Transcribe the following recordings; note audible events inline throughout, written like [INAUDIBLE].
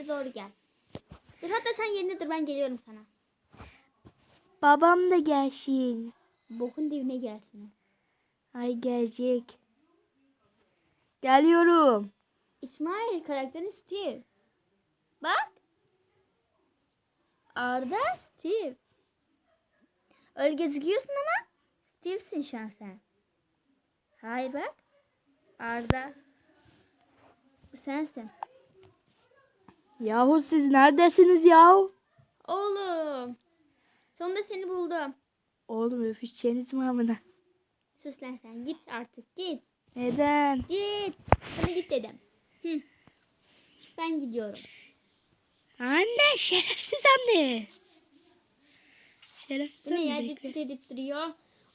yere doğru gel. Dur hatta sen yerine dur ben geliyorum sana. Babam da gelsin. Bokun dibine gelsin. Ay gelecek. Geliyorum. İsmail karakterin Steve. Bak. Arda Steve. Öyle gözüküyorsun ama Steve'sin şu an sen. Hayır bak. Arda. Sensin. Yahu siz neredesiniz yahu? Oğlum. Sonunda seni buldum. Oğlum öpüşeceğiniz mi amına? Sus lan sen. Git artık. Git. Neden? Git. Sana git dedim. Hı. Ben gidiyorum. Anne şerefsiz anne. Şerefsiz Bu ne ya? git edip duruyor.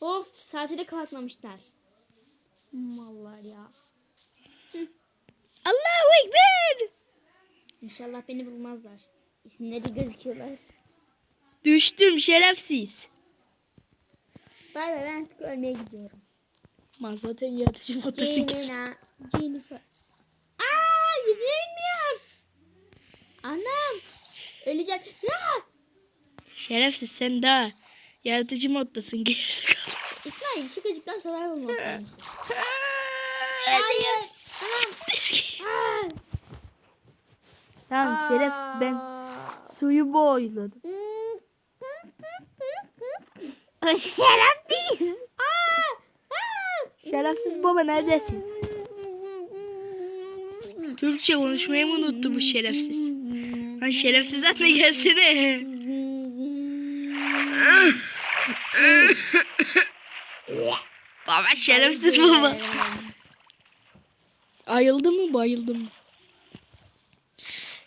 Of saati de kapatmamışlar. Mallar ya. Allahu Ekber. İnşallah beni bulmazlar. İsimleri gözüküyorlar. Düştüm şerefsiz. Bay bay ben artık ölmeye gidiyorum. Ma zaten yaratıcı kimsin? Jenna, Jennifer. Aa yüzmeyi bilmiyorum. Anam. Ölecek. Ya. Şerefsiz sen daha yaratıcı moddasın [LAUGHS] gerizekalı. İsmail lazım. Hadi ya. Hayır. Aa. Tamam şerefsiz ben suyu boyladım. [LAUGHS] Şerefsiz. Şerefsiz baba neredesin? Türkçe konuşmayı mı unuttu bu şerefsiz? Lan şerefsiz anne gelsene. [LAUGHS] baba şerefsiz baba. Ayıldı mı bayıldı mı?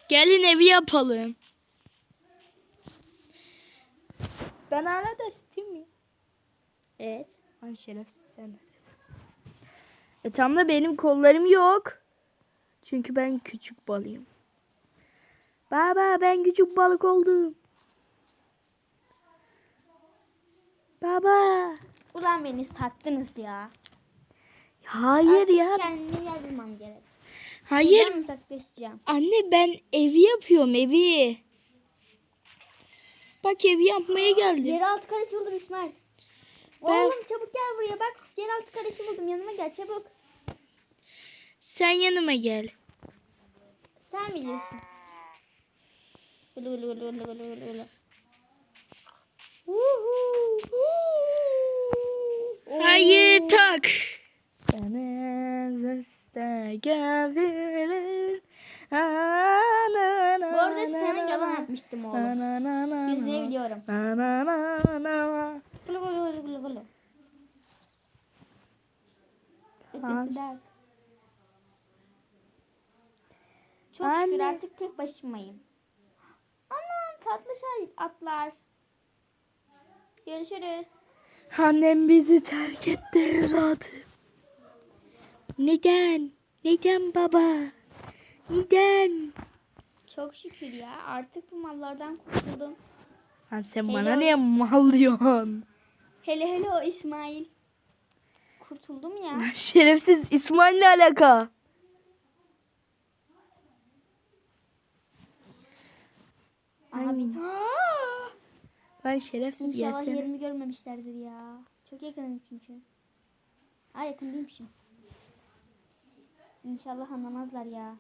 Gelin evi yapalım. Ben hala da Steam miyim? Evet. Ay şerefsiz sen neredesin? E tam da benim kollarım yok. Çünkü ben küçük balıyım. Baba ben küçük balık oldum. Baba. Ulan beni sattınız ya. Hayır Artık ya. Kendimi yazmam gerek. Hayır. Buradan uzaklaşacağım. Anne ben evi yapıyorum evi. Bak evi yapmaya geldim. Yeraltı kalesi buldum İsmail. Ben- Oğlum çabuk gel buraya bak. Yeraltı kalesi buldum. Yanıma gel çabuk. Sen yanıma gel. Sen bilirsin. Gulu gulu gulu gulu gulu gulu. Uhu. Hayır tak. Bu arada sana yalan atmıştım oğlum. Yüzmeyi biliyorum. Gulu gulu gulu gulu gulu. Çok şükür Anne. artık tek başımayım. Anam tatlı şey atlar. Görüşürüz. Annem bizi terk etti evladım. Neden? Neden baba? Neden? Çok şükür ya artık bu mallardan kurtuldum. Lan sen Helal. bana niye mal diyorsun? Hele hele o İsmail. Kurtuldum ya. Şerefsiz İsmail ne alaka? Abi. Lan şerefsiz İnşallah gelsene. yerimi görmemişlerdir ya. Çok yakınım çünkü. Ha yakın değilmişim. İnşallah anlamazlar ya.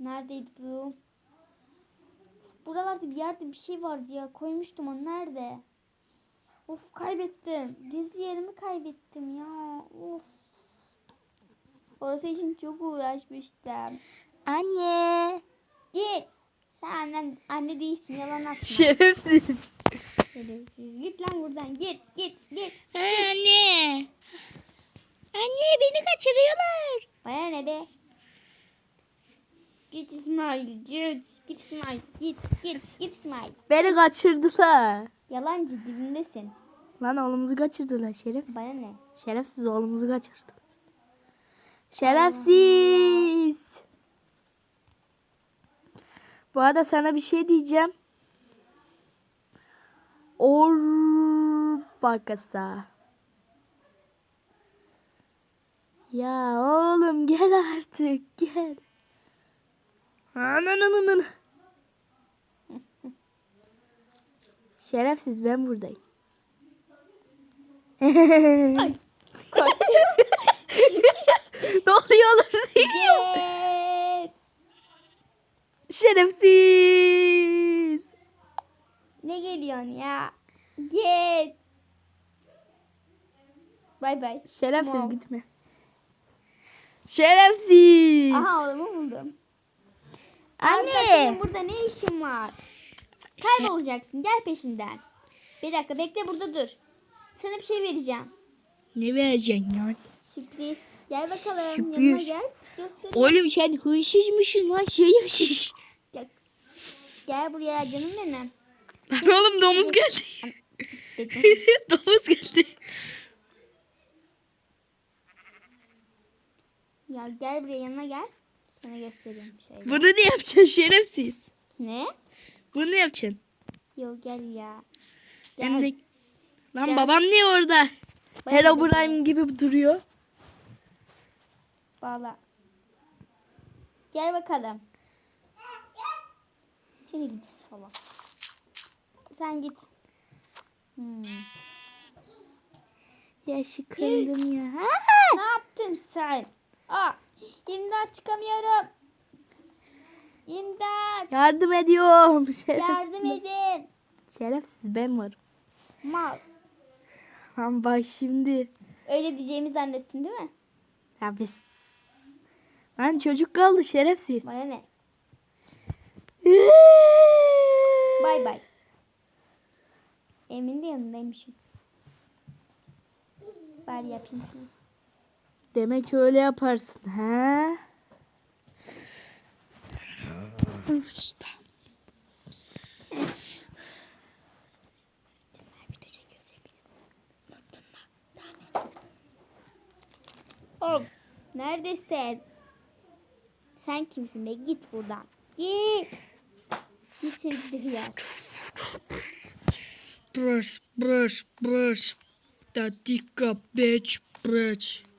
Neredeydi bu? Buralarda bir yerde bir şey vardı ya. Koymuştum onu. Nerede? Of kaybettim. Gizli yerimi kaybettim ya. Of. Orası için çok uğraşmıştım. Anne. Git. Sen annen, anne değilsin. Yalan atma. [LAUGHS] Şerefsiz. Şerefsiz. Git lan buradan. Git git git. Anne. Anne beni kaçırıyorlar. Bana ne be? Git İsmail git. Git İsmail git git git İsmail. Beni kaçırdılar. Yalancı dibindesin. Lan oğlumuzu kaçırdılar şerefsiz. Bana ne? Şerefsiz oğlumuzu kaçırdı. Şerefsiz. Bu arada sana bir şey diyeceğim. Or bakasa. Ya oğlum gel artık gel. Anananın. [LAUGHS] Şerefsiz ben buradayım. Ay. [LAUGHS] ne oluyor oğlum? Git. Şerefsiz. Ne geliyorsun ya? Git. Bay bay. Şerefsiz Wow. gitme. Şerefsiz. Aha oğlumu buldum. Arda senin Anne. burada ne işin var? Kaybolacaksın. Gel peşimden. Bir dakika bekle burada dur. Sana bir şey vereceğim. Ne vereceksin ya? Sürpriz. Gel bakalım. Sürpriz. Yanıma gel. Göstereyim. Oğlum sen hırsızmışsın lan şerefsiz. Gel. Gel buraya canım benim. Lan oğlum domuz geldi. [LAUGHS] Domuz geldi. Ya gel buraya yanıma gel. Sana göstereyim şey. Bunu ne yapacaksın şerefsiz? Ne? Bunu ne yapacaksın? Yok gel ya. Ben Gel. de... Lan Gel. babam niye orada? Bana Hello Brian gibi duruyor. Bağla. Gel bakalım. Seni git salak. Sen git. Hmm. Ya şıkındım ya. Ha? Ne yaptın sen? Aa, imdat çıkamıyorum. İmdat. Yardım ediyorum. [LAUGHS] Şerefsiz. Yardım edin. Şerefsiz ben varım. Mal. Lan bak şimdi. Öyle diyeceğimi zannettin değil mi? Ya biz... Lan çocuk kaldı şerefsiz. Bana ne? [LAUGHS] Bay bay. Emin de yanındaymışım. Bari yapayım şunu. Demek öyle yaparsın ha? Üf işte. İsmail video çekiyoruz hepimiz. Unuttun mu? Daha neredesin? Sen kimsin be? Git buradan. Git. Git seni gidi hıyar. Brush, brush, brush. Datika bitch, brush.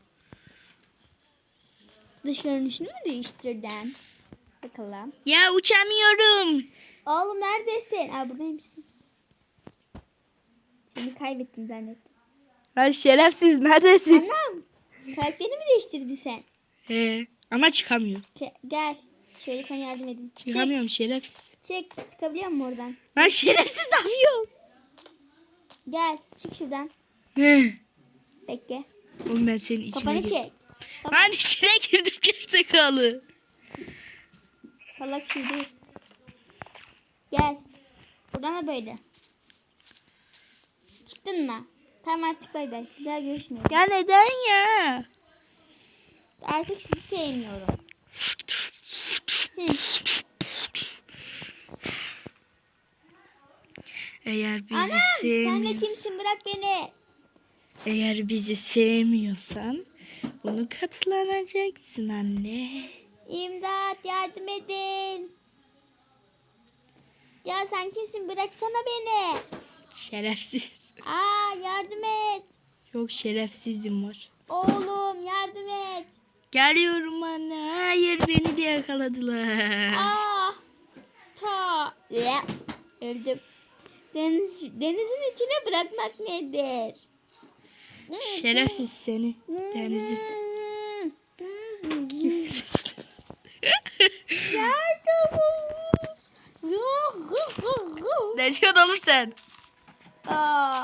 Dış görünüşünü mü değiştirdin? Bakalım. Ya uçamıyorum. Oğlum neredesin? Aa buradaymışsın. Seni kaybettim zannettim. Lan şerefsiz neredesin? Anam. Karakterini mi değiştirdin sen? He, ama çıkamıyorum. Ke- gel. Şöyle sana yardım. Çık. Çıkamıyorum şerefsiz. Çık. Çıkabiliyor musun oradan? Lan şerefsiz ne? Gel. Çık şuradan. He. Bekle. Oğlum ben senin içine Kafanı girdim. çek. Lan içine girdim gerizekalı. Salak şey değil. Gel. Buradan da böyle. Çıktın mı? Tamam artık bay bay. Bir daha görüşmeyelim. Ya neden ya? Artık sizi sevmiyorum. Eğer bizi Anam sen de sevmiyorsan, kimsin bırak beni. eğer bizi sevmiyorsan bunu katlanacaksın anne. İmdat yardım edin. Ya sen kimsin bıraksana beni. Şerefsiz. Aa yardım et. Yok şerefsizim var. Oğlum yardım et. Geliyorum anne. Hayır beni de yakaladılar. Ah. Ta. Öldüm. Deniz, denizin içine bırakmak nedir? Şerefsiz seni. Denizin. Yardım. Yok. ne diyorsun oğlum sen? Aa.